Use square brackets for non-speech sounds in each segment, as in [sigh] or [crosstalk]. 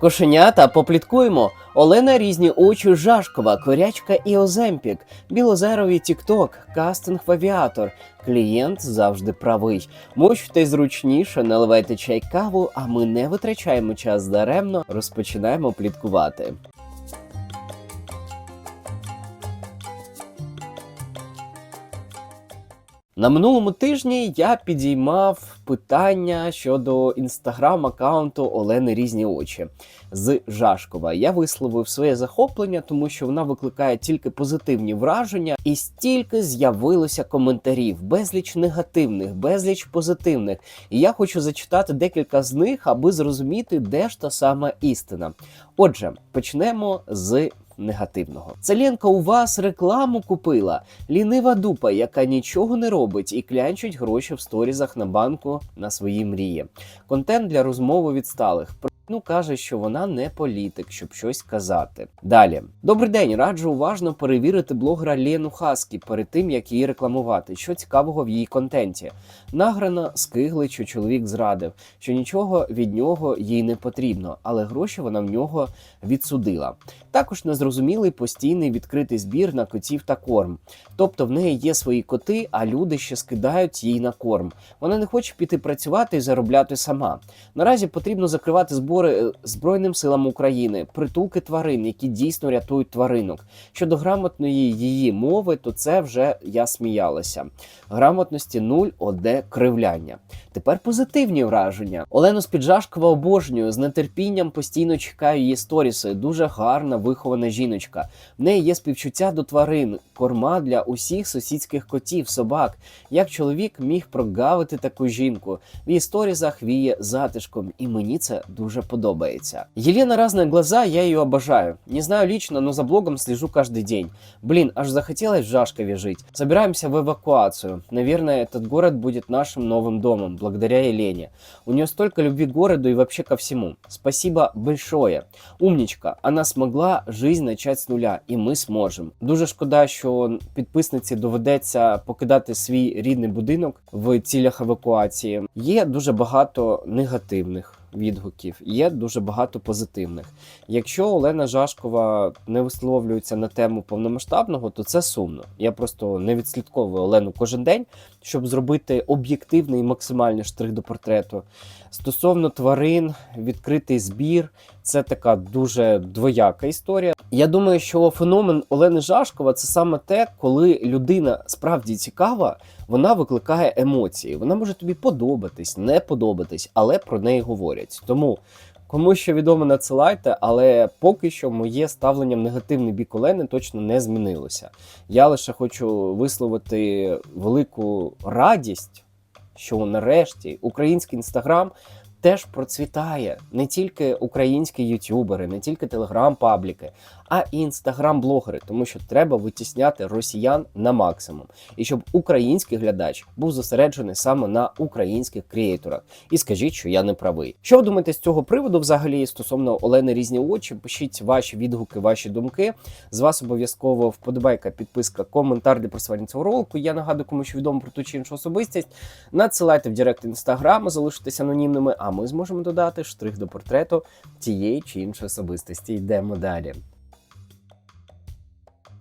Кошенята, попліткуємо. Олена різні очі Жашкова, Корячка і Оземпік, Білозерові Тікток, кастинг в авіатор. Клієнт завжди правий. Мочте зручніше, наливайте чай каву, а ми не витрачаємо час даремно, розпочинаємо пліткувати. На минулому тижні я підіймав питання щодо інстаграм-аккаунту Олени Різні очі з Жашкова. Я висловив своє захоплення, тому що вона викликає тільки позитивні враження, і стільки з'явилося коментарів, безліч негативних, безліч позитивних. І я хочу зачитати декілька з них, аби зрозуміти, де ж та сама істина. Отже, почнемо з. Негативного Целенка у вас рекламу купила. Лінива дупа, яка нічого не робить і клянчить гроші в сторізах на банку на свої мрії. Контент для розмови відсталих. Ну каже, що вона не політик, щоб щось казати. Далі, добрий день. Раджу уважно перевірити блогера Лену Хаскі перед тим, як її рекламувати. Що цікавого в її контенті. Награно скигли, що чоловік зрадив, що нічого від нього їй не потрібно, але гроші вона в нього відсудила. Також незрозумілий постійний відкритий збір на котів та корм. Тобто в неї є свої коти, а люди ще скидають їй на корм. Вона не хоче піти працювати і заробляти сама. Наразі потрібно закривати збори е, Збройним силам України, притулки тварин, які дійсно рятують тваринок. Щодо грамотної її мови, то це вже я сміялася. Грамотності нуль, оде кривляння. Тепер позитивні враження. Олену Спіджашкова обожнюю з нетерпінням постійно чекаю її сторіси. Дуже гарна вихована жіночка. В неї є співчуття до тварин, корма для усіх сусідських котів, собак. Як чоловік міг прогавити таку жінку? В її сторізах віє затишком, і мені це дуже подобається. Елена разные глаза, я ее обожаю. Не знаю лично, но за блогом слежу каждый день. Блин, аж захотелось в Жашкове жить. Собираемся в эвакуацию. Наверное, этот город будет нашим новым домом, благодаря Елене. У нее столько любви к городу и вообще ко всему. Спасибо большое. Умничка, она смогла жизнь начать з нуля, і ми зможемо. Дуже шкода, що підписниці доведеться покидати свій рідний будинок в цілях евакуації. Є дуже багато негативних. Відгуків є дуже багато позитивних. Якщо Олена Жашкова не висловлюється на тему повномасштабного, то це сумно. Я просто не відслідковую Олену кожен день, щоб зробити об'єктивний і максимальний штрих до портрету. Стосовно тварин, відкритий збір це така дуже двояка історія. Я думаю, що феномен Олени Жашкова це саме те, коли людина справді цікава, вона викликає емоції. Вона може тобі подобатись, не подобатись, але про неї говорять. Тому кому що відомо надсилайте, але поки що моє ставлення в негативний бік Олени точно не змінилося. Я лише хочу висловити велику радість, що нарешті український інстаграм. Теж процвітає не тільки українські ютюбери, не тільки телеграм-пабліки, а інстаграм-блогери, тому що треба витісняти росіян на максимум, і щоб український глядач був зосереджений саме на українських креаторах. І скажіть, що я не правий. Що ви думаєте з цього приводу? Взагалі стосовно Олени різні очі? Пишіть ваші відгуки, ваші думки. З вас обов'язково вподобайка, підписка, коментар для просування цього ролику. Я нагадую, кому що відомо про ту чи іншу особистість. Надсилайте в Директ інстаграму, залишитися анонімними. А ми зможемо додати штрих до портрету тієї чи іншої особистості. Йдемо далі.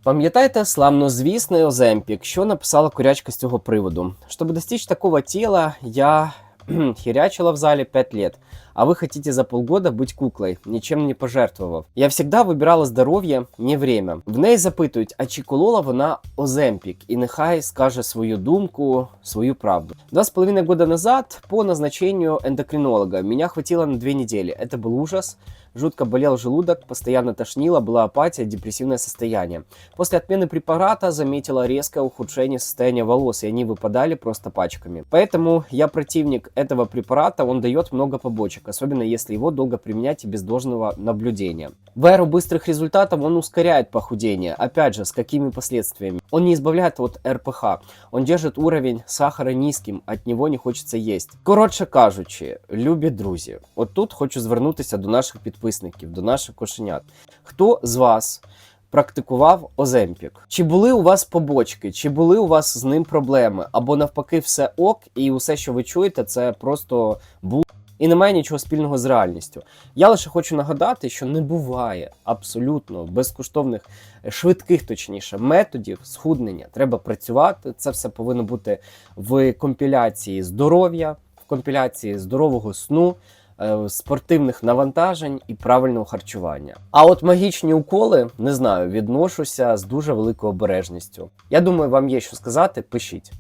Пам'ятаєте славнозвісний Оземпік, що написала курячка з цього приводу? Щоб достичь такого тіла, я [clears throat] хірячила в залі 5 лет, а вы хотите за полгода быть куклой, ничем не пожертвовав. Я всегда вибирала здоров'я, не время. В неї запитують, а чи колола вона Оземпік, і нехай скаже свою думку, свою правду. Два с половиной года назад по назначению эндокринолога меня хватило на две недели. Это был ужас. Жутко болел желудок, постоянно тошнило, была апатия, депрессивное состояние. После отмены препарата заметила резкое ухудшение состояния волос, и они выпадали просто пачками. Поэтому я противник этого препарата, он дает много побочек, особенно если его долго применять и без должного наблюдения. В эру быстрых результатов он ускоряет похудение, опять же, с какими последствиями? Он не избавляет от РПХ, он держит уровень сахара низким, от него не хочеться їсть. Коротше кажучи, любі друзі, от тут хочу звернутися до наших підписників, до наших кошенят. Хто з вас практикував Оземпік? Чи були у вас побочки, чи були у вас з ним проблеми? Або навпаки, все ок, і усе, що ви чуєте, це просто бу. і не має нічого спільного з реальністю. Я лише хочу нагадати, що не буває абсолютно безкоштовних, е, швидких, точніше, методів схуднення. Треба працювати. Це все повинно бути в компіляції здоров'я, в компіляції здорового сну. е, Спортивних навантажень і правильного харчування. А от магічні уколи не знаю, відношуся з дуже великою обережністю. Я думаю, вам є що сказати. Пишіть.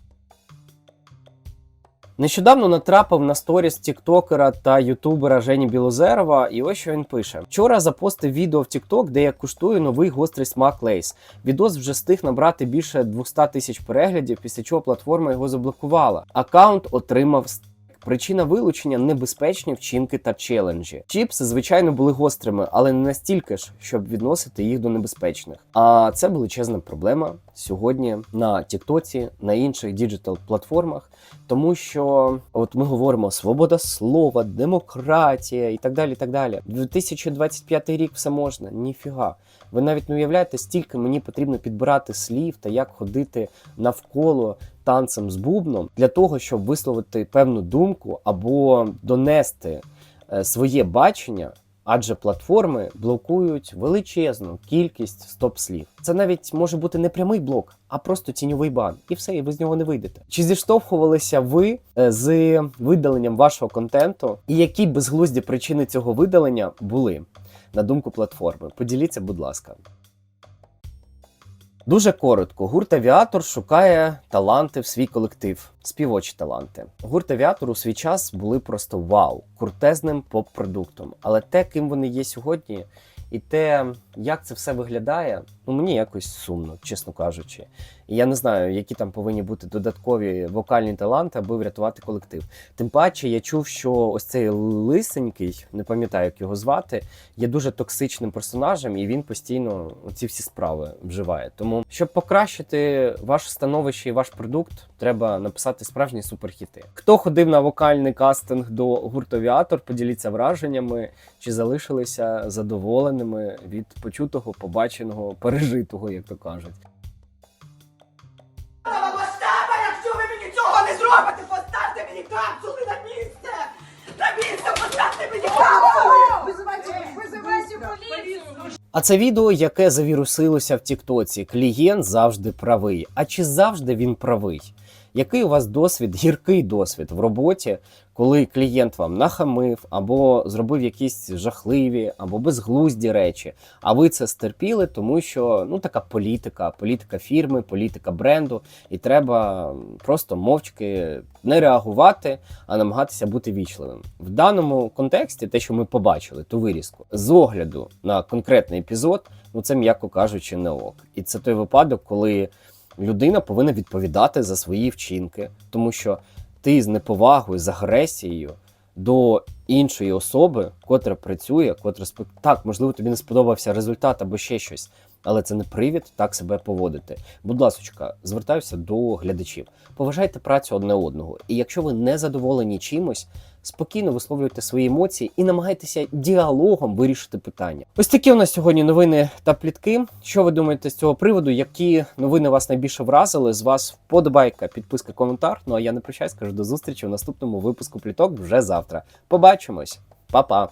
Нещодавно натрапив на сторіс тіктокера та ютубера Жені Білозерова, і ось що він пише: вчора запостив відео в Тікток, де я куштую новий гострий смак Лейс. Відос вже встиг набрати більше 200 тисяч переглядів, після чого платформа його заблокувала. Аккаунт отримав Причина вилучення небезпечні вчинки та челенджі. Чіпси, звичайно, були гострими, але не настільки ж, щоб відносити їх до небезпечних. А це величезна проблема сьогодні на Тіктоці, на інших діджитал платформах, тому що от ми говоримо свобода слова, демократія і так далі. і так далі. 2025 рік все можна. Ніфіга. Ви навіть не уявляєте, стільки мені потрібно підбирати слів та як ходити навколо танцем з бубном для того, щоб висловити певну думку або донести е, своє бачення. Адже платформи блокують величезну кількість стоп-слів. Це навіть може бути не прямий блок, а просто тіньовий бан. І все, і ви з нього не вийдете. Чи зіштовхувалися ви е, з видаленням вашого контенту, і які безглузді причини цього видалення були на думку платформи? Поділіться, будь ласка. Дуже коротко, гурт Авіатор шукає таланти в свій колектив, співочі таланти. Гурт Авіатор у свій час були просто вау, крутезним поп-продуктом. Але те, ким вони є сьогодні, і те, як це все виглядає, ну мені якось сумно, чесно кажучи. І я не знаю, які там повинні бути додаткові вокальні таланти, аби врятувати колектив. Тим паче, я чув, що ось цей лисенький, не пам'ятаю, як його звати, є дуже токсичним персонажем, і він постійно ці всі справи вживає. Тому, щоб покращити ваше становище і ваш продукт, треба написати справжні суперхіти. Хто ходив на вокальний кастинг до гурту Авіатор, поділіться враженнями, чи залишилися задоволеними від почутого, побаченого, пережитого, як то кажуть. цього не зробите, поставте мені капсули на місце! На місце поставте мені капсули! Вызывайте, вызывайте полицию! А це відео, яке завірусилося в Тіктоці. Клієнт завжди правий. А чи завжди він правий? Який у вас досвід, гіркий досвід в роботі, коли клієнт вам нахамив або зробив якісь жахливі або безглузді речі, а ви це стерпіли, тому що ну така політика, політика фірми, політика бренду, і треба просто мовчки не реагувати, а намагатися бути вічливим. В даному контексті, те, що ми побачили, ту вирізку, з огляду на конкретний епізод, ну це м'яко кажучи, не ок. І це той випадок, коли людина повинна відповідати за свої вчинки, тому що ти з неповагою, з агресією до іншої особи, котра працює, котра так, можливо, тобі не сподобався результат або ще щось. Але це не привід так себе поводити. Будь ласка, звертаюся до глядачів. Поважайте працю одне одного. І якщо ви не задоволені чимось, спокійно висловлюйте свої емоції і намагайтеся діалогом вирішити питання. Ось такі у нас сьогодні новини та плітки. Що ви думаєте з цього приводу? Які новини вас найбільше вразили? З вас вподобайка, підписка, коментар. Ну а я не прощаюсь, кажу до зустрічі в наступному випуску пліток вже завтра. Побачимось, Па-па!